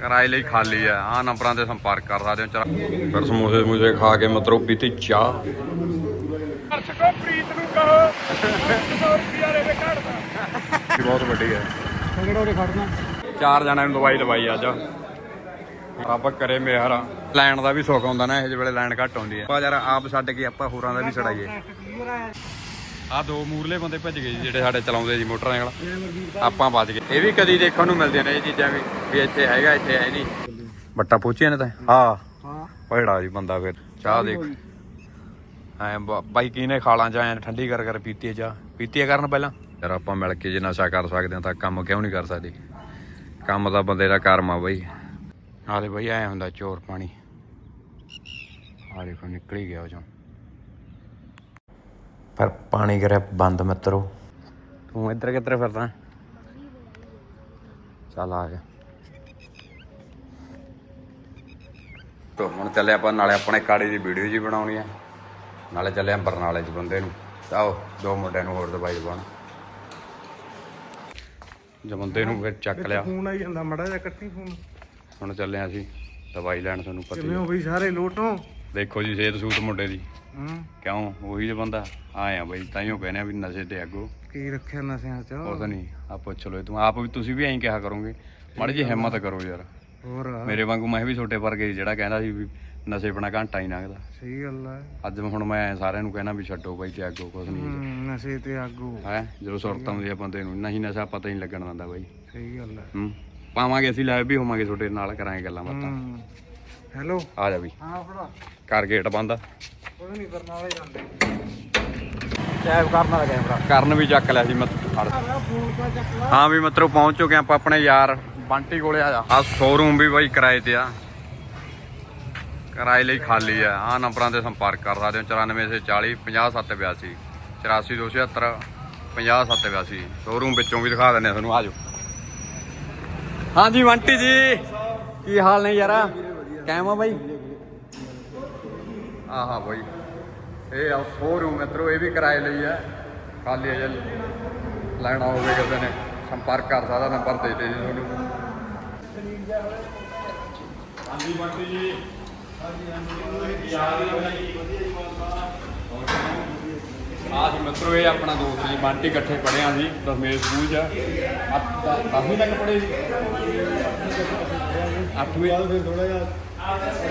ਕਿਰਾਏ ਲਈ ਖਾਲੀ ਆ ਆ ਨੰਬਰਾਂ ਤੇ ਸੰਪਰਕ ਕਰ ਸਕਦੇ ਹੋ ਚਲ। ਫਿਰ ਸਮੋਸੇ ਸਮੂਸੇ ਖਾ ਕੇ ਮਤਲਬ ਪੀਤੀ ਚਾਹ। ਦਰਸ਼ਕੋ ਪ੍ਰੀਤ ਨੂੰ ਕਹੋ 100 ਰੁਪਿਆ ਦੇ। ਘੜਦਾ ਬਹੁਤ ਵੱਡੀ ਹੈ। ਕਿਹੜਾ ਉਹਦੇ ਖੜਨਾ। ਚਾਰ ਜਣਿਆਂ ਨੂੰ ਦਵਾਈ ਲਵਾਈ ਅੱਜ। ਰੱਬ ਕਰੇ ਮੇਹਰ ਲੈਣ ਦਾ ਵੀ ਸੁੱਖ ਹੁੰਦਾ ਨਾ ਇਹ ਜਿਹੇ ਵੇਲੇ ਲਾਈਨ ਘੱਟ ਆਉਂਦੀ ਹੈ। ਆਪਾਂ ਯਾਰ ਆਪ ਛੱਡ ਕੇ ਆਪਾਂ ਹੋਰਾਂ ਦਾ ਵੀ ਛੜਾਈਏ ਆ ਦੋ ਮੂਰਲੇ ਬੰਦੇ ਭੱਜ ਗਏ ਜੀ ਜਿਹੜੇ ਸਾਡੇ ਚਲਾਉਂਦੇ ਜੀ ਮੋਟਰਸਾਈਕਲ। ਆਪਾਂ ਬਚ ਗਏ। ਇਹ ਵੀ ਕਦੀ ਦੇਖਣ ਨੂੰ ਮਿਲਦੀਆਂ ਨੇ ਇਹ ਚੀਜ਼ਾਂ ਵੀ ਵੀ ਇੱਥੇ ਹੈਗਾ ਇੱਥੇ ਹੈ ਨਹੀਂ। ਬੱਟਾ ਪਹੁੰਚਿਆ ਨੇ ਤਾਂ ਹਾਂ ਹਾਂ। ਭੜਾ ਜੀ ਬੰਦਾ ਫਿਰ। ਚਾਹ ਦੇਖ। ਐ ਬਾਈ ਕੀ ਨੇ ਖਾਲਾਂ ਚ ਐ ਠੰਡੀ ਕਰ ਕਰ ਪੀਤੀ ਚਾਹ? ਪੀਤੀ ਕਰਨ ਪਹਿਲਾਂ? ਯਾਰ ਆਪਾਂ ਮਿਲ ਕੇ ਜੇ ਨਸ਼ਾ ਕਰ ਸਕਦੇ ਹਾਂ ਤਾਂ ਕੰਮ ਕਿਉਂ ਨਹੀਂ ਕਰ ਸਕਦੇ? ਕੰਮ ਤਾਂ ਬੰਦੇ ਦਾ ਕਰਮ ਆ ਬਈ। ਆਲੇ ਬਈ ਐ ਹੁੰਦਾ ਚੋਰ ਪਾਣੀ। ਆ ਦੇਖੋ ਨਿਕਲ ਹੀ ਗਿਆ ਉਹ ਚੋਂ। ਪਰ ਪਾਣੀ ਕਰਿਆ ਬੰਦ ਮਿੱਤਰੋ। ਤੂੰ ਇੱਧਰ ਕਿੱਧਰ ਫਿਰਦਾ? ਚੱਲ ਆ ਗਿਆ ਤੋ ਹੁਣ ਚੱਲੇ ਆਪਾਂ ਨਾਲੇ ਆਪਣੇ ਕਾੜੀ ਦੀ ਵੀਡੀਓ ਜੀ ਬਣਾਉਣੀ ਆ। ਨਾਲੇ ਚੱਲੇ ਆਂ ਬਰਨਾਲੇ ਚ ਬੰਦੇ ਨੂੰ। ਆਓ ਦੋ ਮੁੰਡਿਆਂ ਨੂੰ ਹੋਰ ਦਵਾਈ ਦਵਾਉਣ। ਜੇ ਬੰਦੇ ਨੂੰ ਫਿਰ ਚੱਕ ਲਿਆ। ਫੋਨ ਆਈ ਜਾਂਦਾ ਮੜਾ ਜਿਹਾ ਕੱਟੀ ਫੋਨ ਹੁਣ ਚੱਲੇ ਆਂ ਅਸੀਂ ਦਵਾਈ ਲੈਣ ਤੁਹਾਨੂੰ ਪਤਾ ਕਿਵੇਂ ਹੀ। ਬਈ ਸਾਰੇ ਲੋਟੋ? ਦੇਖੋ ਜੀ ਸਿਹਤ ਸੂਤ ਮੁੰਡੇ ਦੀ। ਹੂੰ। ਕਿਉਂ? ਉਹੀ ਜਿਹਾ ਬੰਦਾ। ਆਏ ਆ ਬਈ ਤਾਈਓ ਕਹਿੰਦੇ ਆ ਵੀ ਨਸ਼ੇ ਤੇ ਅੱਗੋ। ਕੀ ਰੱਖਿਆ ਨਸਿਆਂ ਚ? ਕੁਛ ਨਹੀਂ ਆ ਪੁੱਛ ਲੋ ਤੂੰ। ਆਪ ਵੀ ਤੁਸੀਂ ਵੀ ਐਂ ਕਿਹਾ ਕਰੋਗੇ। ਮਾੜੀ ਜੀ ਹਿੰਮਤ ਕਰੋ ਯਾਰ। ਹੋਰ ਮੇਰੇ ਵਾਂਗੂ ਮੈਂ ਵੀ ਛੋਟੇ ਵਰਗੇ ਜਿਹੜਾ ਕਹਿੰਦਾ ਸੀ ਵੀ ਨਸ਼ੇ ਬਣਾ ਘੰਟਾ ਹੀ ਲੰਘਦਾ। ਸਹੀ ਗੱਲ ਹੈ ਅੱਜ ਹੁਣ ਮੈਂ ਸਾਰਿਆਂ ਨੂੰ ਕਹਿਣਾ ਵੀ ਛੱਡੋ ਬਾਈ ਤੇ ਅੱਗੋ ਕੁਛ ਨਹੀਂ ਹੂੰ, ਨਸ਼ੇ ਤੇ ਆਗੂ ਹੈ? ਜਦੋਂ ਸੁਰਤ ਆਉਂਦੀ ਆ ਬੰਦੇ ਨੂੰ ਨਹੀਂ ਨਸ਼ਾ ਪਤਾ ਹੀ ਨਹੀਂ ਲੱਗਣ ਦਿੰਦਾ ਬਾਈ। ਸਹੀ ਗੱਲ ਹੈ ਹੂੰ। ਪਾਵਾਂਗੇ ਅਸੀਂ ਲਾਈਵ ਵੀ ਹੋਵਾਂਗੇ ਤੁਹਾਡੇ ਨਾਲ ਕਰਾਂਗੇ ਗੱਲਾਂ ਬਾਤਾਂ। ਹੂੰ। ਹੈਲੋ। ਆ ਜਾ ਵੀ ਹਾਂ ਫੜਾ। ਕਰ ਗੇਟ ਬੰਦ ਕੋਈ ਨਹੀਂ ਬਰਨਾਲੇ ਜਾਂਦੇ। ਸੈਵ ਕਰਨ ਵਾਲਾ ਕੈਮਰਾ। ਕਰਨ ਵੀ ਚੱਕ ਲਿਆ ਸੀ ਮੈਂ ਹਾਂ ਵੀ ਮਤਰੋ ਪਹੁੰਚ ਚੁੱਕੇ ਆਪਾਂ ਆਪਣੇ ਯਾਰ। ਬੰਟੀ ਕੋਲੇ ਆ ਜਾ। ਆ ਸ਼ੋਰੂਮ ਵੀ ਬਾਈ ਕਿਰਾਏ ਤੇ ਆ। ਕਿਰਾਏ ਲਈ ਖਾਲੀ ਆ। ਆ ਨੰਬਰਾਂ ਤੇ ਸੰਪਰਕ ਕਰ ਸਕਦੇ ਹੋ। 9440 50782 84276 50782 ਸ਼ੋਰੂਮ ਵਿੱਚੋਂ ਵੀ ਦਿਖਾ ਦਿੰਦੇ ਆ ਤੁਹਾਨੂੰ। ਆਜੋ ਹਾਂਜੀ ਬੰਟੀ ਜੀ। ਕੀ ਹਾਲ ਨੇ ਯਾਰਾ? ਕਾਇਮ ਆ ਬਾਈ? ਆਹਾ ਬਾਈ, ਇਹ ਆ ਸ਼ੋਰੂਮ ਮਿੱਤਰੋ, ਇਹ ਵੀ ਕਿਰਾਏ ਲਈ ਆ। ਖਾਲੀ ਆ ਲੈਣਾ ਹੋਵੇ ਕਿਸੇ ਨੇ, ਸੰਪਰਕ ਕਰ ਸਕਦਾ, ਨੰਬਰ ਦੇ ਦੇ ਜੀ ਤੁਹਾਨੂੰ। ਹਾਂਜੀ ਬੰਟੀ ਜੀ। ਆਜ ਮਿੱਤਰੋ ਇਹ ਆਪਣਾ ਦੋਸਤ ਜੀ ਬੰਟੀ ਇਕੱਠੇ ਪੜ੍ਹੇ ਸੀ ਦਸਵੇਂ ਸਕੂਲ ਚ। ਦਸਵੀਂ ਤੱਕ ਪੜ੍ਹੇ ਸੀ ਅੱਠਵੀਂ ਫਿਰ ਥੋੜਾ ਜਿਹਾ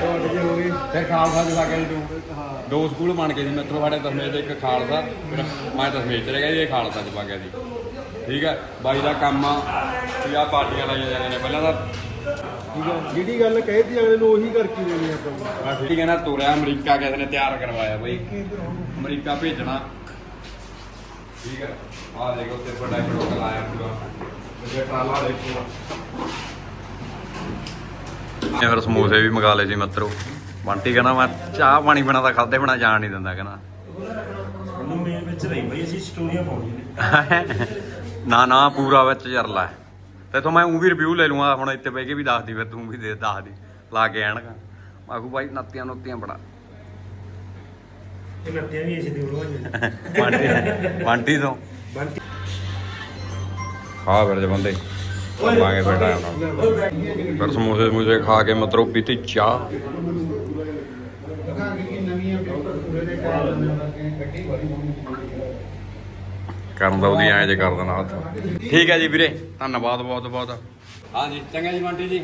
ਡੋਟ ਜੇ ਹੋ ਗਈ। ਫਿਰ ਖਾਲਸਾ ਚ ਲੱਗ ਜੀ ਤੂੰ। ਦੋ ਸਕੂਲ ਬਣ ਗਏ ਸੀ ਮਿੱਤਰੋ ਸਾਡੇ ਦਸਵੇਂ ਤੇ ਇੱਕ ਖਾਲਸਾ ਮੈਂ ਦਸਵੇਂ ਚ ਰਹਿ ਗਿਆ ਜੀ ਇਹ ਖਾਲਸਾ ਚ ਪਾ ਗਿਆ ਜੀ। ਠੀਕ ਹੈ ਬਾਈ ਦਾ ਕੰਮ ਆ ਆਹ ਪਾਰਟੀਆਂ ਲਾਈਆਂ ਜਾਂਦੀਆਂ ਨੇ ਪਹਿਲਾਂ ਤਾਂ। ਠੀਕ ਹੈ ਜਿਹੜੀ ਗੱਲ ਕਹਿਤੀ ਅਗਲੇ ਨੂੰ ਉਹੀ ਕਰਕੇ ਦੇਣੀ ਆਪਾਂ। ਮੈਂ ਠੀਕ ਹੈ ਨਾ ਤੋਰਿਆ ਅਮਰੀਕਾ ਕਿਸੇ ਨੇ ਤਿਆਰ ਕਰਵਾਇਆ ਬਈ। ਅਮਰੀਕਾ ਭੇਜਣਾ। ਠੀਕ ਹੈ। ਆਹ ਦੇਖੋ ਤੇ ਵੱਡਾ ਪ੍ਰੋਗਰਾਮ ਲਾਇਆ ਪੂਰਾ। ਜੇ ਟਰਾਲਾ ਦੇਖੋ। ਨੇ ਫਿਰ ਸਮੋਸੇ ਵੀ ਮੰਗਾ ਲਏ ਸੀ ਮਿੱਤਰੋ। ਬੰਟੀ ਕਹਿੰਦਾ ਮੈਂ ਚਾਹ ਪਾਣੀ ਬਿਨਾ ਤਾਂ ਖਾਦੇ ਬਿਨਾ ਜਾਣ ਨਹੀਂ ਦਿੰਦਾ ਕਹਿੰਦਾ। ਉਹਨੂੰ ਮੇਨ ਵਿੱਚ ਰਹੀ ਬਈ ਅਸੀਂ ਸਟੋਰੀਆਂ ਪਾਉਣੀਆਂ ਨੇ। ਨਾ ਨਾ ਪੂਰਾ ਵਿੱਚ ਜਰ ਲੈ ਤੇ ਤੋਂ ਮੈਂ ਉਹ ਵੀ ਰਿਵਿਊ ਲੈ ਲੂੰਗਾ ਹੁਣ ਇੱਥੇ ਬਹਿ ਕੇ ਵੀ ਦੱਸਦੀ ਫਿਰ ਤੂੰ ਵੀ ਦੇ ਦੱਸਦੀ ਲਾ ਕੇ ਆਣਗਾ ਆਖੂ ਬਾਈ ਨੱਤੀਆਂ ਨੁੱਤੀਆਂ ਬੜਾ। ਇਹ ਨੱਤੀਆਂ ਵੀ ਅਸੀਂ ਦੇ ਬਣਵਾਈਆਂ ਬੰਟੀ ਬੰਟੀ ਤੋਂ। ਬੰਟੀ ਖਾ ਫਿਰ ਜੇ ਬੰਦੇ। ਲਾਂਗੇ ਬੇਟਾ ਫਿਰ ਸਮੋਸੇ ਸਮੂਸੇ ਖਾ ਕੇ ਮਤਲਬ ਪੀਤੀ ਚਾਹ। ਕਰਨ ਦਾ ਉਹਦੀ ਐਂ ਜੇ ਕਰ ਦੇਣਾ ਹੱਥ। ਠੀਕ ਹੈ ਜੀ ਵੀਰੇ ਧੰਨਵਾਦ ਬਹੁਤ ਬਹੁਤ। ਹਾਂਜੀ ਚੰਗਾ ਜੀ ਬੰਟੀ ਜੀ।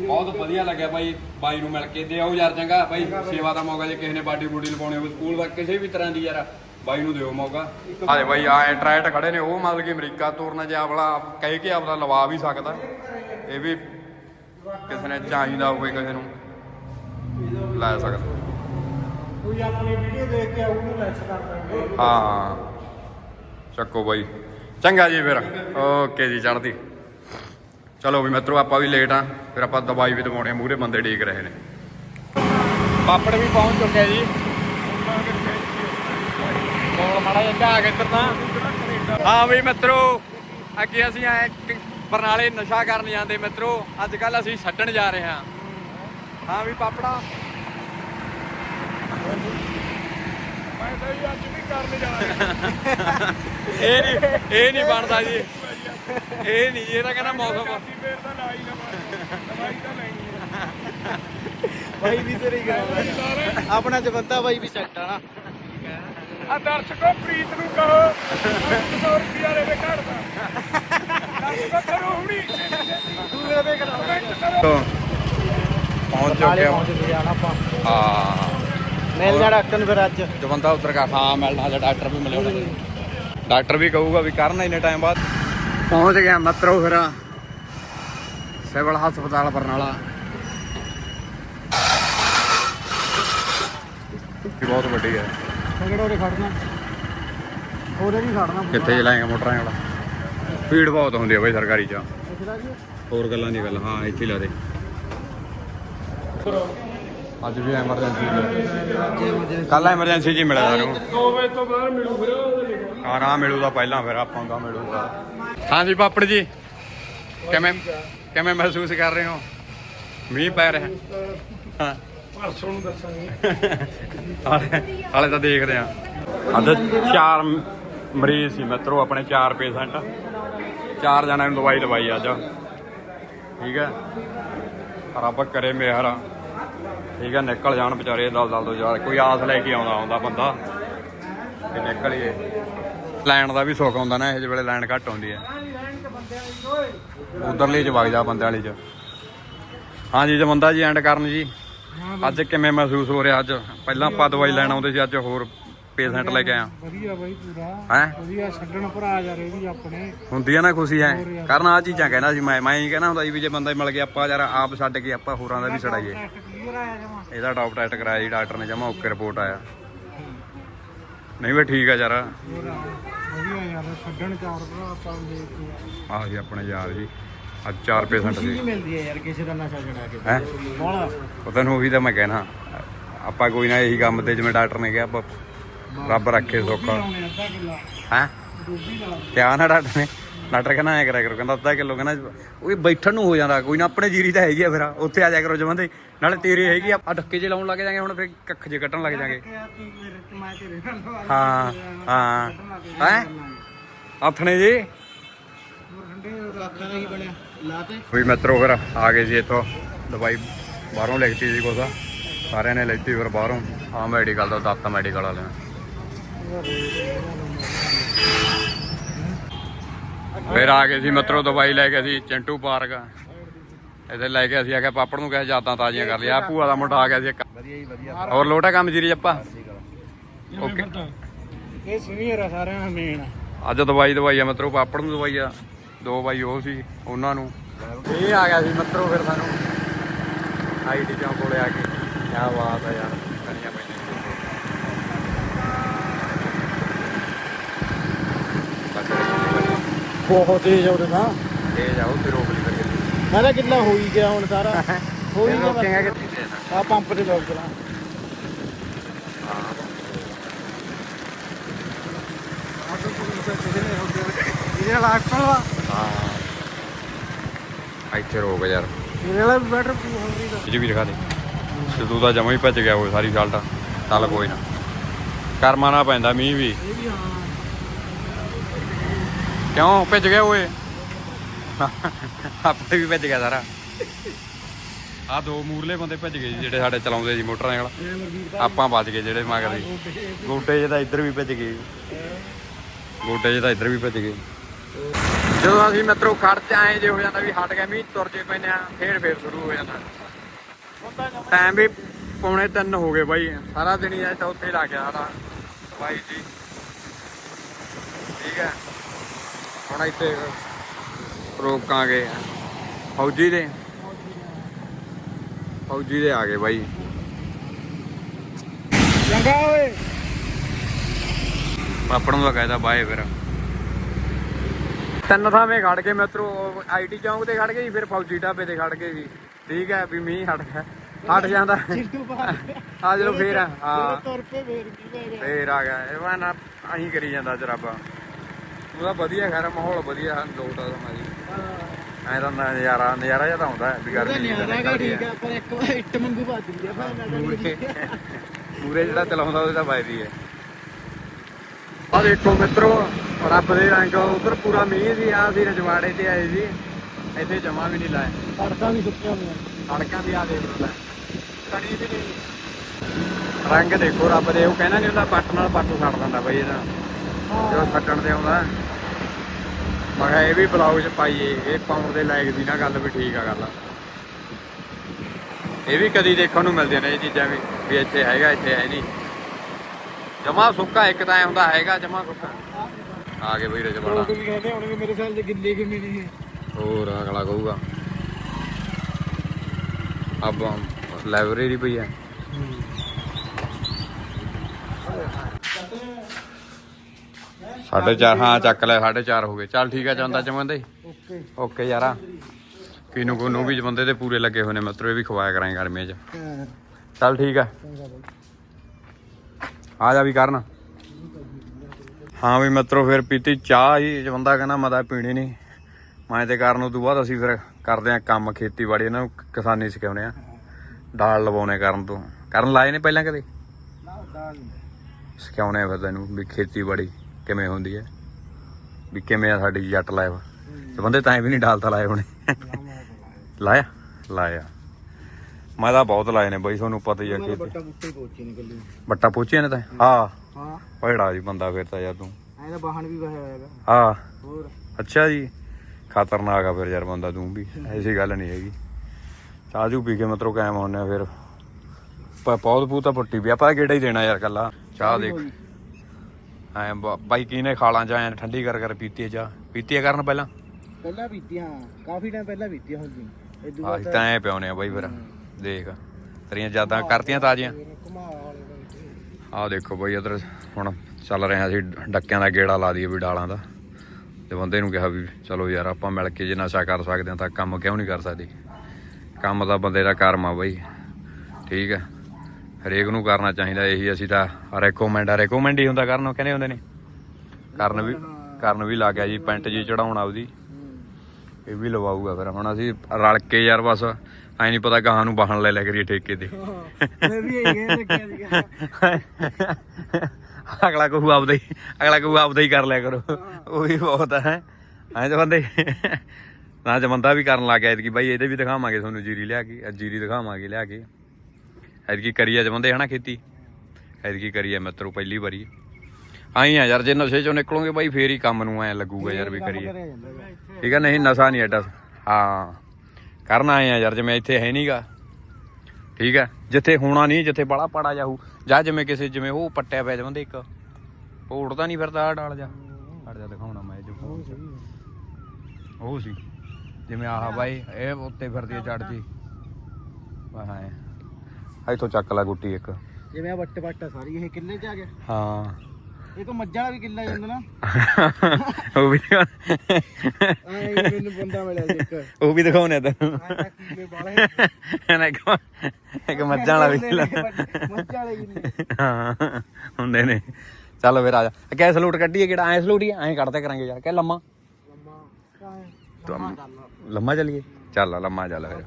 ਬਹੁਤ ਵਧੀਆ ਲੱਗਿਆ ਬਾਈ ਬਾਈ ਨੂੰ ਮਿਲ ਕੇ। ਦਿਓ ਯਾਰ ਚੰਗਾ। ਬਾਈ ਸੇਵਾ ਦਾ ਮੌਕਾ ਜੇ ਕਿਸੇ ਨੇ ਬਾਡੀ ਬੂਡੀ ਲਵਾਉਣੀ ਹੋਵੇ ਸਕੂਲ ਦਾ ਕਿਸੇ ਵੀ ਤਰ੍ਹਾਂ ਦੀ ਯਾਰ ਬਾਈ ਨੂੰ ਦਿਓ ਮੌਕਾ। ਹਾਂਜੀ ਬਾਈ ਆ ਐਂਟਰਾਈਟ ਖੜੇ ਨੇ ਉਹ ਮਤਲਬ ਕਿ ਅਮਰੀਕਾ ਤੋਰਨਾ ਜੇ ਆਪਲਾ ਕਹਿ ਕੇ ਆਪਦਾ ਲਵਾ ਵੀ ਸਕਦਾ। ਇਹ ਵੀ ਕਿਸੇ ਨੇ ਚਾਹੀਦਾ ਹੋਵੇ ਕਿਸੇ ਨੂੰ ਲੈ ਸਕਦਾ। ਕੋਈ ਆਪਣੀ ਵੀਡੀਓ ਦੇਖ ਕੇ ਉਹਨੂੰ ਲੈਸ ਕਰ ਦਾਂਗੇ ਹਾਂ। ਚੱਕੋ ਬਾਈ। ਚੰਗਾ ਜੀ ਫਿਰ। ਓਕੇ ਜੀ ਚੜ੍ਹਦੀ। ਚਲੋ ਵੀ ਮਿੱਤਰੋ ਆਪਾਂ ਵੀ ਲੇਟ ਆ ਫਿਰ ਆਪਾਂ ਦਵਾਈ ਵੀ ਦਵਾਉਣੇ ਮੂਰੇ ਬੰਦੇ ਡੀਕ ਰਹੇ ਨੇ। ਪਾਪੜ ਵੀ ਪਹੁੰਚ ਚੁੱਕੇ ਜੀ। ਕੋਲ ਮਾੜਾ ਜਿਹਾ ਆ ਕੇ ਇੱਧਰ ਤਾਂ। ਹਾਂ ਵੀ ਮਿੱਤਰੋ ਅੱਗੇ ਅਸੀਂ ਆਏ ਬਰਨਾਲੇ ਨਸ਼ਾ ਕਰਨ ਜਾਂਦੇ ਮਿੱਤਰੋ ਅੱਜ ਕੱਲ ਅਸੀਂ ਛੱਡਣ ਜਾ ਰਹੇ ਹਾਂ। ਹਾਂ ਵੀ ਪਾਪੜਾ। ਮੈਂ ਤਾਂ ਅੱਜ ਵੀ ਕਰਨ ਜਾਣਾ ਇਹ ਨਹੀਂ ਇਹ ਨਹੀਂ ਬਣਦਾ ਜੀ। ਇਹ ਨਹੀਂ ਇਹ ਤਾਂ ਕਹਿੰਦਾ ਮੌਸਮ ਫੇਰ ਤਾਂ ਲਾ ਹੀ ਲਵਾਂ ਦਵਾਈ ਤਾਂ ਲੈਣੀ ਬਾਈ ਵੀ ਤੇਰੀ ਗੱਲ ਆਪਣਾ ਜਵੰਦਾ ਬਾਈ ਵੀ ਸੈੱਟ ਆ ਨਾ। ਆ ਦਰਸ਼ਕੋ ਪ੍ਰੀਤ ਨੂੰ ਕਹੋ 100 ਰੁਪਿਆ ਕੇ ਘੜਦਾ ਦਰਸ਼ਕੋ ਕਰੋ ਹੁਣੀ। ਤੂੰ ਮੇਰੇ ਦੇ ਕਰਾ। ਪਹੁੰਚ ਚੁੱਕੇ ਹਾਂ। ਮਿਲ ਜਾ ਡਾਕਟਰ ਨੂੰ ਫਿਰ ਅੱਜ। ਜਵੰਦਾ ਉਤਰ ਕਾ ਹਾਂ ਮਿਲਣਾ ਡਾਕਟਰ ਵੀ ਮਿਲੇ ਹੋਣੇ ਡਾਕਟਰ ਵੀ ਕਹੂਗਾ ਵੀ ਕਰਨਾ ਇੰਨੇ ਟਾਈਮ ਬਾਅਦ। ਪਹੁੰਚ ਗਿਆ ਮਤਰੋ ਫਿਰ। ਸਿਵਲ ਹਸਪਤਾਲ ਬਰਨਾਲਾ। ਬਹੁਤ ਵੱਡੀ ਹੈ। ਕਿਹੜੇ ਉਹਦੇ ਖੜਨਾ। ਉਹਦੇ ਨਹੀਂ ਖੜਨਾ ਕਿੱਥੇ ਲਾਏਗਾ ਮੋਟਰਾਂ ਵਾਲਾ। ਭੀੜ ਬਹੁਤ ਹੁੰਦੀ ਹੈ ਬਈ ਸਰਕਾਰੀ ਚ। ਹੋਰ ਗੱਲਾਂ ਦੀ ਗੱਲ ਹਾਂ ਇੱਥੇ ਲਾ ਦੇ। ਅੱਜ ਵੀ ਐਮਰਜੈਂਸੀ ਕੱਲ ਐਮਰਜੈਂਸੀ ਜੀ ਮਿਲਿਆ ਸਾਨੂੰ। 2 ਵਜੇ ਤੋਂ ਬਾਅਦ ਮਿਲੂ ਫਿਰ ਆਰਾ ਮਿਲੂਗਾ ਪਹਿਲਾਂ ਫਿਰ, ਆਪਾਂ ਦਾ ਮਿਲੂਗਾ। ਹਾਂਜੀ ਪਾਪੜ ਜੀ, ਕਿਵੇਂ ਕਿਵੇਂ ਮਹਿਸੂਸ ਕਰ ਰਹੇ ਹੋ? ਮੀਂਹ ਪੈ ਰਿਹਾ। ਹਾਂ। ਪਰਸੋਂ ਨੂੰ ਦੱਸਾਂਗੇ ਹਾਲੇ ਤਾਂ ਦੇਖਦੇ ਆ ਅੱਜ ਚਾਰ ਮਰੀਜ਼ ਸੀ ਮਿੱਤਰੋ, ਆਪਣੇ ਚਾਰ ਪੇਸ਼ੈਂਟ ਚਾਰ ਜਣਿਆਂ ਨੂੰ ਦਵਾਈ ਲਵਾਈ ਅੱਜ। ਠੀਕ ਹੈ। ਰੱਬ ਕਰੇ ਮਿਹਰ ਠੀਕ ਹੈ ਨਿਕਲ ਜਾਣ ਵਿਚਾਰੇ ਦਲ ਦਲ ਤੋਂ ਯਾਰ ਕੋਈ ਆਸ ਲੈ ਕੇ ਆਉਂਦਾ ਆਉਂਦਾ ਬੰਦਾ। ਕਿ ਨਿਕਲੀਏ। ਲੈਣ ਦਾ ਵੀ ਸੁੱਖ ਹੁੰਦਾ ਨਾ ਇਹ ਵੇਲੇ ਲਾਈਨ ਘੱਟ ਆਉਂਦੀ ਹੈ। ਉਧਰਲੀ ਚ ਵਗ ਜਾ ਬੰਦੇ ਵਾਲੀ ਚ। ਹਾਂਜੀ ਜਮੰਦਾ ਜੀ ਐਂਡ ਕਰਨ ਜੀ। ਅੱਜ ਕਿਵੇਂ ਮਹਿਸੂਸ ਹੋ ਰਿਹਾ ਅੱਜ? ਪਹਿਲਾਂ ਆਪਾਂ ਦਵਾਈ ਲੈਣ ਆਉਂਦੇ ਸੀ ਅੱਜ ਹੋਰ ਪੇਸ਼ੈਂਟ ਲੈ ਕੇ ਆਇਆ। ਵਧੀਆ ਬਾਈ ਪੂਰਾ। ਹੈ? ਵਧੀਆ ਛੱਡਣ ਭਰਾ ਜਾ ਰਹੇ ਵੀ ਆਪਣੇ। ਹੁੰਦੀ ਆ ਨਾ ਖੁਸ਼ੀ ਹੈ। ਕਰਨ ਆ ਚੀਜ਼ਾਂ ਕਹਿਣਾ ਸੀ ਮੈਂ ਮੈਂ ਹੀ ਕਹਿਣਾ ਹੁੰਦਾ ਸੀ ਵੀ ਜੇ ਬੰਦਾ ਮਿਲ ਗਿਆ ਆਪਾਂ ਯਾਰ ਆਪ ਛੱਡ ਕੇ ਆਪਾਂ ਹੋਰਾਂ ਦਾ ਵੀ ਛੜਾਈਏ ਕਲੀਅਰ ਆਇਆ ਜਮਾ। ਇਹਦਾ ਟੌਪ ਟੈਸਟ ਕਰਾਇਆ ਜੀ ਡਾਕਟਰ ਨੇ ਜਮਾ ਓਕੇ ਰਿਪੋਰਟ ਆਇਆ। ਨਹੀਂ ਵੀ ਠੀਕ ਆ ਯਾਰ। ਵਧੀਆ ਯਾਰ ਛੱਡਣ ਚਾਰ ਭਰਾ ਆਪਾਂ ਨੂੰ ਦੇਖ ਕੇ। ਆਹ ਜੀ ਆਪਣੇ ਯਾਰ ਜੀ ਅੱਜ ਚਾਰ ਪੇਸ਼ੈਂਟ ਸੀ। ਜੀ ਮਿਲਦੀ ਹੈ ਯਾਰ ਕਿਸੇ ਦਾ ਨਸ਼ਾ ਛਡਾ ਕੇ। ਹੈ? ਬੋਲਾ। ਉਹ ਤੈਨੂੰ ਉਹੀ ਤਾਂ ਮੈਂ ਕਹਿਣਾ। ਆਪਾਂ ਕੋਈ ਨਾ ਇਹੀ ਕੰਮ ਤੇ ਜਿਵੇਂ ਡਾਕਟਰ ਨੇ ਕਿਹਾ ਆਪਾਂ ਰੱਬ ਰੱਖੇ ਸੌਖਾ। ਹੈ? ਗੋਭੀ ਲਾ ਕਿਆ ਨਾ। ਡਾਕਟਰ ਨੇ ਕਹਿੰਦਾ ਐ ਕਰਿਆ ਕਰੋ, ਕਹਿੰਦਾ ਅੱਧਾ ਕਿਲੋ, ਕਹਿੰਦਾ ਉਹ ਬੈਠਣ ਨੂੰ ਹੋ ਜਾਂਦਾ, ਕੋਈ ਨਾ ਆਪਣੇ ਜੀਰੀ ਤਾਂ ਹੈਗੀ ਆ ਫਿਰ, ਉੱਥੇ ਆ ਜਾ ਕਰੋ ਜਮਾਂ ਨਾਲੇ ਤੇਰੇ ਹੈਗੀ ਆ, ਆਹ ਜੇ ਲਾਉਣ ਲੱਗ ਜਾਗੇ ਹੁਣ ਫਿਰ ਕੱਖ ਜੇ ਕੱਟਣ ਲੱਗ ਜਾਗੇ। ਹਾਂ ਹਾਂ। ਹੈ? ਆਥਣੇ ਜੀ? ਹੋਰ ਵੀ ਮਿੱਤਰੋ ਫਿਰ, ਆ ਗਏ ਜੀ ਇੱਥੋਂ। ਦਵਾਈ ਬਾਹਰੋਂ ਲਿਖਤੀ ਸੀ ਕੋਸਾ ਸਾਰਿਆਂ ਨੇ ਲਿਖਤੀ ਫਿਰ ਬਾਹਰੋਂ। ਆ ਮੈਡੀਕਲ ਦਾ ਦਾਤਾ ਮੈਡੀਕਲ ਵਾਲਿਆਂ ਫਿਰ ਆ ਗਏ ਸੀ ਮਿੱਤਰੋ ਦਵਾਈ ਲੈ ਕੇ ਅਸੀਂ ਚੰਟੂ ਪਾਰਕ। ਇੱਥੇ ਲੈ ਕੇ ਅਸੀਂ ਆ ਕੇ ਪਾਪੜ ਨੂੰ ਕਹੇ ਜਾਤਾਂ ਤਾਜ਼ੀਆਂ ਕਰ ਲਿਆ ਭੂਆ ਦਾ ਮੁੰਡਾ ਆ ਗਿਆ ਸੀ ਵਧੀਆ ਹੀ ਵਧੀਆ ਹੋਰ ਲੋਟਾ ਕੰਮ ਜੀਰੀ ਆਪਾਂ? ਓਕੇ ਇਹ ਸੀਨੀਅਰ ਆ ਸਾਰਿਆਂ ਦਾ ਮੇਨ ਅੱਜ ਦਵਾਈ ਦਵਾਈ ਆ ਮਿੱਤਰੋ ਪਾਪੜ ਨੂੰ ਦਵਾਈ ਆ। ਦੋ ਬਾਈ ਉਹ ਸੀ ਉਹਨਾਂ ਨੂੰ। ਇਹ ਆ ਗਿਆ ਸੀ ਮਿੱਤਰੋ ਫਿਰ ਸਾਨੂੰ। ਆਈਟੀ ਚੌਂਕ ਕੋਲੇ ਆ ਕੇ। ਕੀ ਬਾਤ ਆ ਯਾਰ। ਬਹੁਤ ਤੇਜ਼ ਆ ਉਹਦੇ ਤਾਂ। ਇਹ ਜਾਓ ਤੇ ਰੋਕ ਲਈ ਕਰਕੇ। ਮੈਂ ਤਾਂ ਕਿੱਲਾ ਹੋ ਹੀ ਗਿਆ ਹੁਣ ਸਾਰਾ? ਹੋ ਹੀ ਗਿਆ ਰੋਕੇਗਾ ਕਿ ਆ ਪੰਪ ਤੇ ਲੋਕ ਚਲਾ ਇਹਦੇ ਨਾਲ ਆਕਲ ਵਾ ਹਾਂ। ਇੱਥੇ ਰੋਕ ਯਾਰ। ਇਹਦੇ ਨਾਲ ਬੈਟਰ ਪੂ ਹੋ ਰਹੀ ਇਹ ਵੀ ਦਿਖਾ ਦੇ। ਤੇ ਤੂੰ ਤਾਂ ਜਮਾ ਹੀ ਭੱਜ ਗਿਆ ਉਹ ਸਾਰੀ ਸਾਲਟਾ ਚੱਲ ਕੋਈ ਨਾ। ਕਰਮਾ ਨਾ ਪੈਂਦਾ ਮੀਂਹ ਵੀ। ਇਹ ਵੀ ਹਾਂ। ਕਿਉਂ? ਭੱਜ ਗਿਆ ਓਏ? ਆਪੇ ਵੀ ਭੱਜ ਗਿਆ ਸਾਰਾ। ਆ ਦੋ ਮੂਰਲੇ ਬੰਦੇ ਭੱਜ ਗਏ ਜੀ, ਜਿਹੜੇ ਸਾਡੇ ਚਲਾਉਂਦੇ ਸੀ ਮੋਟਰਾਂ ਆਪਾਂ ਬਚ ਗਏ ਜਿਹੜੇ ਮਗਰ ਸੀ ਗੋਟੇ ਜਿਹੇ ਇੱਧਰ ਵੀ ਭੱਜ ਗਏ ਗੋਟੇ ਜਿਹੇ ਇੱਧਰ ਵੀ ਭੱਜ ਗਏ ਜਦੋਂ ਅਸੀਂ ਮਿੱਤਰੋ ਖੜ ਤੇ ਆਏ ਜੇ, ਹੋ ਜਾਂਦਾ ਵੀ ਹਟ ਗਿਆ ਮੀਂਹ ਤੁਰ ਜੇ ਪੈਨੇ ਆ, ਫੇਰ ਫੇਰ ਸ਼ੁਰੂ ਹੋ ਜਾਂਦਾ। ਟਾਈਮ ਵੀ ਪੌਣੇ 3 ਹੋ ਗਏ ਬਾਈ। ਸਾਰਾ ਦਿਨ ਹੀ ਅੱਜ ਤਾਂ ਉੱਥੇ ਲੱਗ ਗਿਆ ਸਾਡਾ। ਬਾਈ ਜੀ। ਠੀਕ ਹੈ। ਹੁਣ ਇੱਥੇ ਰੋਕਾਂਗੇ। ਫੌਜੀ ਦੇ। ਫੌਜੀ ਦੇ ਆ ਗਏ ਬਾਈ। ਚੰਗਾ ਓਏ। ਪਾਪੜ ਨੂੰ ਲਗਾਇਦਾ ਬਾਏ ਫਿਰ। ਤਿੰਨ ਥਾਵੇਂ ਖੜ ਗਏ ਮਿੱਤਰੋ ਆਈਟੀ ਚੌਂਕ ਤੇ ਖੜ ਗਏ ਸੀ ਫਿਰ ਫੌਜੀ ਢਾਬੇ ਤੇ ਖੜ ਗਏ ਸੀ ਠੀਕ ਹੈ ਵੀ ਮੀਂਹ ਹਟ ਗਿਆ ਹਟ ਜਾਂਦਾ। ਆ ਜਦੋਂ ਫੇਰ ਆ ਹਾਂ ਫੇਰ ਕੀ ਆ ਗਿਆ ਇਹ ਵਾਨਾ ਅਹੀਂ ਕਰੀ ਜਾਂਦਾ ਜਰਾਬਾ। ਉਹਦਾ ਵਧੀਆ ਖੈਰ ਮਾਹੌਲ ਵਧੀਆ ਹਨ ਲੋਟ ਆ ਸਮਾਂ ਜੀ। ਐ ਤਾਂ ਨਜ਼ਾਰਾ ਨਜ਼ਾਰਾ ਜਿਹਾ ਤਾਂ ਆਉਂਦਾ ਹੈ ਵੀ ਗਰਮੀ ਹੈਗਾ ਨਿਕਲਦੀ ਠੀਕ ਹੈ ਆ ਪਰ ਇੱਕ ਵਾਰ ਇੱਟ ਮੰਗੂ ਵੱਜ ਗਿਆ ਭਾਈ ਮੈਂ ਮੂਰੇ ਮੂਰੇ ਜਿਹੜਾ ਚਲਾਉਂਦਾ ਉਹਦੇ ਤਾਂ ਵਾਇਦੀ ਹੈ। ਆ ਦੇਖੋ ਮਿੱਤਰੋ ਰੱਬ ਦੇ ਰੰਗ ਉਧਰ ਪੂਰਾ ਮੀਂਹ ਸੀ ਆ ਸੀ ਰਜਵਾੜੇ ਤੇ ਆਏ ਸੀ। ਇੱਥੇ ਜਮਾ ਵੀ ਨਹੀਂ ਲਾਇਆ। ਸੜਕਾਂ ਵੀ ਸੁੱਕੀਆਂ ਹੋਈਆਂ ਸੜਕਾਂ ਦੀ ਆ ਦੇਖ ਲੋ। ਕੜੀ ਵੀ ਨਹੀਂ। ਰੰਗ ਦੇਖੋ ਰੱਬ ਦੇ ਉਹ ਕਹਿੰਦਾ ਨਹੀਂ ਹੁੰਦਾ ਪੱਟ ਨਾਲ ਪੱਟ ਛੱਡ ਦਿੰਦਾ ਬਈ ਇਹਦਾ। ਜਦੋਂ ਛੱਡਣ ਤੇ ਆਉਂਦਾ। ਮੈਂ ਕਿਹਾ ਇਹ ਵੀ ਬਲਾਊਜ਼ ਪਾਈਏ ਇਹ ਪਾਉਣ ਦੇ ਲਾਇਕ ਦੀ ਨਾ ਗੱਲ ਵੀ ਠੀਕ ਆ ਗੱਲ। ਇਹ ਵੀ ਕਦੀ ਦੇਖਣ ਨੂੰ ਮਿਲਦੀਆਂ ਨੇ ਇਹ ਚੀਜ਼ਾਂ ਵੀ ਵੀ ਇੱਥੇ ਹੈਗਾ ਇੱਥੇ ਹੈ ਨਹੀਂ। ਜਮਾ ਸੁੱਕਾ ਇੱਕ ਤਾਂ ਹੁੰਦਾ ਹੈਗਾ ਜਮਾ ਸੁੱਕਾ। ਆ ਗਏ ਬਈ ਰਜਵਾੜਾ। ਵੀ ਕਹਿੰਦੇ ਹੋਣਗੇ ਮੇਰੇ ਸਾਲ ਦੇ ਗਿੱਲੇ ਕਿਵੇਂ ਨਹੀਂ ਹੋਰ ਅਗਲਾ ਕਹੂਗਾ। ਅਬ ਲਾਇਬ੍ਰੇਰੀ ਪਈ ਹੈ ਸਾਢੇ ਚਾਰ ਹਾਂ ਚੱਕ ਲੈ ਸਾਢੇ ਚਾਰ ਹੋ ਗਏ। ਚੱਲ ਠੀਕ ਹੈ ਜਾਂਦਾ ਚਮੰਦੇ ਓਕੇ ਓਕੇ ਯਾਰਾ। ਕਿਨੂੰ ਕੋਨੂੰ ਵੀ ਬੰਦੇ ਤੇ ਪੂਰੇ ਲੱਗੇ ਹੋਏ ਨੇ ਮਤਲਬ ਇਹ ਵੀ ਖਵਾਇਆ ਕਰਾਂਗੇ ਗਰਮੀਆਂ 'ਚ। ਚੱਲ ਠੀਕ ਬਾਈ ਆ ਜਾ ਵੀ ਕਰਨ। ਹਾਂ ਵੀ ਮਿੱਤਰੋ ਫਿਰ ਪੀਤੀ ਚਾਹ ਹੀ ਜੇ ਬੰਦਾ ਕਹਿੰਦਾ ਮੈਂ ਤਾਂ ਪੀਣੀ ਨਹੀਂ। ਮੈਂ ਤੇ ਕਰਨ ਉਦੋਂ ਬਾਅਦ ਅਸੀਂ ਫਿਰ ਕਰਦੇ ਆ ਕੰਮ ਖੇਤੀਬਾੜੀ ਇਹਨਾਂ ਨੂੰ ਕਿਸਾਨੀ ਸਿਖਾਉਣੇ ਆ ਦਾਲ ਲਵਾਉਣੇ ਕਰਨ ਤੋਂ। ਕਰਨ ਲਾਏ ਨੇ ਪਹਿਲਾਂ ਕਦੇ? ਨਾ ਦਾਲ ਸਿਖਾਉਣੇ ਆ ਫਿਰ ਤੈਨੂੰ ਵੀ ਖੇਤੀਬਾੜੀ। ਕਿਵੇਂ ਹੁੰਦੀ ਹੈ? ਵੀ ਕਿਵੇਂ ਆ ਸਾਡੀ ਜੱਟ ਲਾਈਫ ਤੇ ਬੰਦੇ ਤਾਂ ਵੀ ਨਹੀਂ ਡਾਲ ਤਾਂ ਲਾਏ ਹੋਣੇ। ਲਾਇਆ? ਲਾਇਆ। ਮੈਂ ਤਾਂ ਬਹੁਤ ਲਾਏ ਨੇ ਬਈ ਤੁਹਾਨੂੰ ਪਤਾ ਹੀ ਆ ਖੇਤੀ। ਬੱਟਾ ਬੁੱਟੇ ਪਹੁੰਚੇ ਨਿਕਲੇ। ਬੱਟਾ ਪਹੁੰਚਿਆ ਨੇ ਤਾਂ? ਹਾਂ। ਹਾਂ। ਭੜਾ ਜੀ ਬੰਦਾ ਫਿਰ ਤਾਂ ਯਾਰ ਤੂੰ। ਐਂ ਤਾਂ ਵਾਹਣ ਵੀ ਵਹਿਆ ਹੋਇਆਗਾ ਹਾਂ। ਹੋਰ? ਅੱਛਾ ਜੀ। ਖਤਰਨਾਕ ਆ ਫਿਰ ਯਾਰ ਬੰਦਾ ਤੂੰ ਵੀ। ਐਸੀ ਗੱਲ ਨਹੀਂ ਹੈਗੀ। ਚਾਜੂ ਪੀ ਕੇ ਮਤਰੋ ਕਾਇਮ ਹੁੰਨੇ ਆ ਫਿਰ। ਪੌਦ ਪੂਤਾ ਪੱਟੀ ਵੀ ਆਪਾਂ ਗੇੜਾ ਹੀ ਦੇਣਾ ਯਾਰ ਕੱਲਾ ਚਾਹ ਦੇਖ। ਐ ਬਾਈ ਕੀਨੇ ਖਾਲਾਂ ਚ ਐ ਠੰਡੀ ਕਰ ਕਰ ਪੀਤੀ ਆ ਚਾਹ ਪੀਤੀ ਆ ਕਰਨ ਪਹਿਲਾਂ? ਪਹਿਲਾਂ ਪੀਤੀ ਹਾਂ ਕਾਫੀ ਟਾਈਮ ਪਹਿਲਾਂ ਪੀਤੀ ਹੁਣ ਜੀ ਆਹ ਤਾਂ ਐ ਪਿਆਉਨੇ ਆ ਬਾਈ ਫਿਰ। ਦੇਖ ਤੇਰੀਆਂ ਯਾਦਾਂ ਕਰਤੀਆਂ ਤਾਜ਼ੀਆਂ। ਆਹ ਦੇਖੋ ਬਾਈ ਇਧਰ ਹੁਣ ਚੱਲ ਰਿਹਾ ਸੀ ਡੱਕਿਆਂ ਦਾ ਗੇੜਾ ਲਾ ਦਈਏ ਵੀ ਡਾਲਾਂ ਦਾ। ਤੇ ਬੰਦੇ ਨੂੰ ਕਿਹਾ ਵੀ ਚਲੋ ਯਾਰ ਆਪਾਂ ਮਿਲ ਕੇ ਜੇ ਨਸ਼ਾ ਕਰ ਸਕਦੇ ਹਾਂ ਤਾਂ ਕੰਮ ਕਿਉਂ ਨਹੀਂ ਕਰ ਸਕਦੇ? ਕੰਮ ਤਾਂ ਬੰਦੇ ਦਾ ਕਰਮ ਆ ਬਾਈ। ਠੀਕ ਹੈ ਹਰੇਕ ਨੂੰ ਕਰਨਾ ਚਾਹੀਦਾ ਇਹੀ ਅਸੀਂ ਤਾਂ ਰეკਮੈਂਡ ਰეკਮੈਂਡ ਹੀ ਹੁੰਦਾ ਕਰਨ ਕਹਿੰਦੇ ਹੁੰਦੇ ਨੇ। ਕਰਨ ਵੀ ਕਰਨ ਵੀ ਲੱਗ ਗਿਆ ਜੀ ਪੈਂਟ ਜੀ ਚੜਾਉਣ ਆਉਦੀ ਇਹ ਵੀ ਲਵਾਊਗਾ ਫਿਰ। ਹੁਣ ਅਸੀਂ ਰਲ ਕੇ ਯਾਰ ਬਸ ਐ ਨਹੀਂ ਪਤਾ ਗਾਹਾਂ ਨੂੰ ਬਾਹਣ ਲੈ ਲੈ ਕਰੀਏ ਠੇਕੇ ਤੇ। ਅਗਲਾ ਕਹੂ ਆਪਦਾ ਹੀ ਅਗਲਾ ਕਹੂ ਆਪਦਾ ਹੀ ਕਰ ਲਿਆ ਕਰੋ। ਉਹ ਵੀ ਬਹੁਤ ਹੈ। ਐਂ ਤਾਂ ਬੰਦੇ ਨਾ ਜਮੰਦਾ ਵੀ ਕਰਨ ਲੱਗ ਗਿਆ ਕਿ ਬਾਈ ਇਹਦੇ ਵੀ ਦਿਖਾਵਾਂਗੇ ਤੁਹਾਨੂੰ ਜੀਰੀ ਲਿਆ ਕੇ ਜੀਰੀ ਦਿਖਾਵਾਂਗੇ ਲਿਆ ਕੇ। ਐਤਕੀ ਕਰੀਆ ਜਮੰਦੇ ਹਨਾ ਖੇਤੀ। ਐਤਕੀ ਕਰੀਆ ਮਿੱਤਰੋ ਪਹਿਲੀ ਵਾਰੀ। ਆਈ ਆ ਯਾਰ ਜੇ ਨਸ਼ੇ ਚੋਂ ਨਿਕਲੋਗੇ ਬਾਈ ਫੇਰ ਹੀ ਕੰਮ ਨੂੰ ਐ ਲੱਗੂਗਾ ਯਾਰ ਵੀ ਕਰੀਏ। ਜਾਂਦਾ। ਠੀਕ ਹੈ ਨਹੀਂ ਨਸ਼ਾ ਨਹੀਂ ਐਡਾ। ਹਾਂ ਕਰਨਾ ਆਏ ਆ ਯਾਰ ਜਿਵੇਂ ਇੱਥੇ ਹੈ ਨਹੀਂਗਾ ਠੀਕ ਹੈ ਜਿੱਥੇ ਹੋਣਾ ਨਹੀਂ ਜਿੱਥੇ ਬੜਾ ਪੜਾ ਜਾਊ। ਜਾਂ ਜਿਵੇਂ ਕਿਸੇ ਜਿਵੇਂ ਉਹ ਪੱਟਿਆ ਪਿਆ ਜਵੰਦੇ ਇੱਕ। ਉਹ ਉੜਦਾ ਨਹੀਂ ਫਿਰਦਾ ਡਾਲ ਜਾ। ਹਟ ਜਾ ਦਿਖਾਉਣਾ ਮੈਂ ਜੋ। ਉਹ ਸੀ। ਜਿਵੇਂ ਆਹ ਬਾਈ ਇਹ ਉੱਤੇ ਫਿਰਦੀ ਚੜ ਜੀ ਵਾਹ ਹੈ ਇੱਥੋਂ ਚੱਕ ਲੈ ਗੁੱਟੀ ਇੱਕ। ਜਿਵੇਂ ਆ ਵੱਟ ਵੱਟ ਆ ਸਾਰੀ ਇਹ ਕਿੱਲੇ ਚ ਆ ਗਿਆ? ਹਾਂ। ਇਹ ਤਾਂ ਮੱਝਾਂ ਵਾਲਾ ਵੀ ਕਿੱਲਾ ਜਾਂਦਾ ਨਾ। ਉਹ ਵੀ ਆਏ ਮੈਨੂੰ ਬੰਦਾ ਮਿਲਿਆ ਸੀ ਇੱਕ। ਉਹ ਵੀ ਦਿਖਾਉਣੇ ਤੈਨੂੰ। ਆਹ ਤਾਂ ਕਿੱਲੇ ਵਾਲੇ ਇੱਕ ਇੱਕ ਮੱਝਾਂ ਵਾਲਾ ਵੀ ਮੱਝਾਂ ਵਾਲੇ ਕਿੱਲੇ ਹਾਂ ਹੁੰਦੇ ਨੇ। ਚੱਲ ਫਿਰ ਆ ਜਾ। ਕੈ ਸਲੂਟ ਕੱਢੀਏ ਕਿਹੜਾ ਐ ਸਲੂਟ ਹੀ ਐਂ ਕੱਢਦੇ ਕਰਾਂਗੇ ਯਾਰ। ਕਿ ਲੰਮਾ। ਲੰਮਾ ਤੂੰ ਲੰਮਾ ਚੱਲੀਏ। ਚੱਲ ਲੰਮਾ ਚੱਲ ਫਿਰ।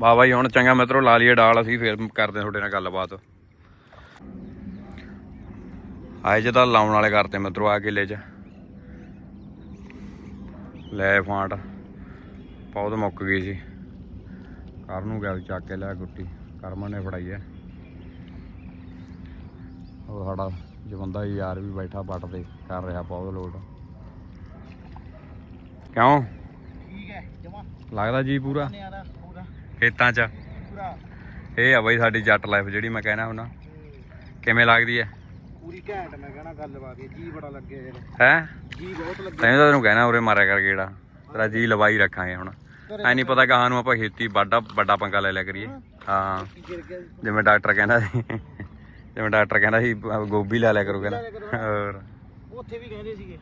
ਵਾਹ ਬਾਈ ਹੁਣ ਚੰਗਾ ਮਿੱਤਰੋ ਲਾ ਲਈਏ ਡਾਲ ਅਸੀਂ ਫੇਰ ਕਰਦੇ ਤੁਹਾਡੇ ਨਾਲ ਗੱਲਬਾਤ। ਆਏ ਜੇ ਤਾਂ ਲਾਉਣ ਵਾਲੇ ਕਰਤੇ ਮਿੱਤਰੋ ਆ ਕਿੱਲੇ 'ਚ। ਲੈ ਫਾਂਟ। ਪੌਦ ਮੁੱਕ ਗਈ ਸੀ। ਕਰ ਨੂੰ ਗਿਆ ਚੱਕ ਕੇ ਲਿਆ ਗੁੱਟੀ। ਕਰਮਨ ਨੇ ਫੜਾਈ ਐ ਉਹ ਸਾਡਾ ਜਵੰਦਾ ਯਾਰ ਵੀ ਬੈਠਾ ਪੱਟ ਤੇ ਕਰ ਰਿਹਾ ਪੌਦ ਲੋਡ ਕਿਉਂ? ਠੀਕ ਹੈ ਜਮਾ। ਲੱਗਦਾ ਜੀ ਪੂਰਾ? ਖੇਤਾਂ 'ਚ। ਪੂਰਾ। ਇਹ ਆ ਬਈ ਸਾਡੀ ਜੱਟ ਲਾਈਫ ਜਿਹੜੀ ਮੈਂ ਕਹਿਣਾ ਹੁਣਾ। ਕਿਵੇਂ ਲੱਗਦੀ ਐ? ਪੂਰੀ ਘੈਂਟ ਮੈਂ ਕਹਣਾ ਗੱਲਬਾਤ ਇਹ ਜੀ ਬੜਾ ਲੱਗਿਆ ਯਾਰ। ਹੈ? ਜੀ ਬਹੁਤ ਲੱਗਿਆ। ਤੈਨੂੰ ਤਾਂ ਤੈਨੂੰ ਕਹਿਣਾ ਉਰੇ ਮਾਰਿਆ ਕਰ ਗੇੜਾ। ਤੇਰਾ ਜੀ ਲਵਾਈ ਰੱਖਾਂਗੇ ਹੁਣ। ਐ ਨਹੀਂ ਪਤਾ ਕਹਾਂ ਨੂੰ ਆਪਾਂ ਖੇਤੀ ਵੱਡਾ ਵੱਡਾ ਪੰਗਾ ਲੈ ਲਿਆ ਕਰੀਏ। ਹਾਂ। ਜਿਵੇਂ ਡਾਕਟਰ ਕਹਿੰਦਾ ਸੀ। ਜਿਵੇਂ ਡਾਕਟਰ ਕਹਿੰਦਾ ਸੀ ਗੋਭੀ ਲੈ ਲਿਆ ਕਰੋ ਕਹਿੰਦਾ। ਹੋਰ। ਉੱਥੇ ਵੀ ਕਹਿੰਦੇ ਸੀਗੇ।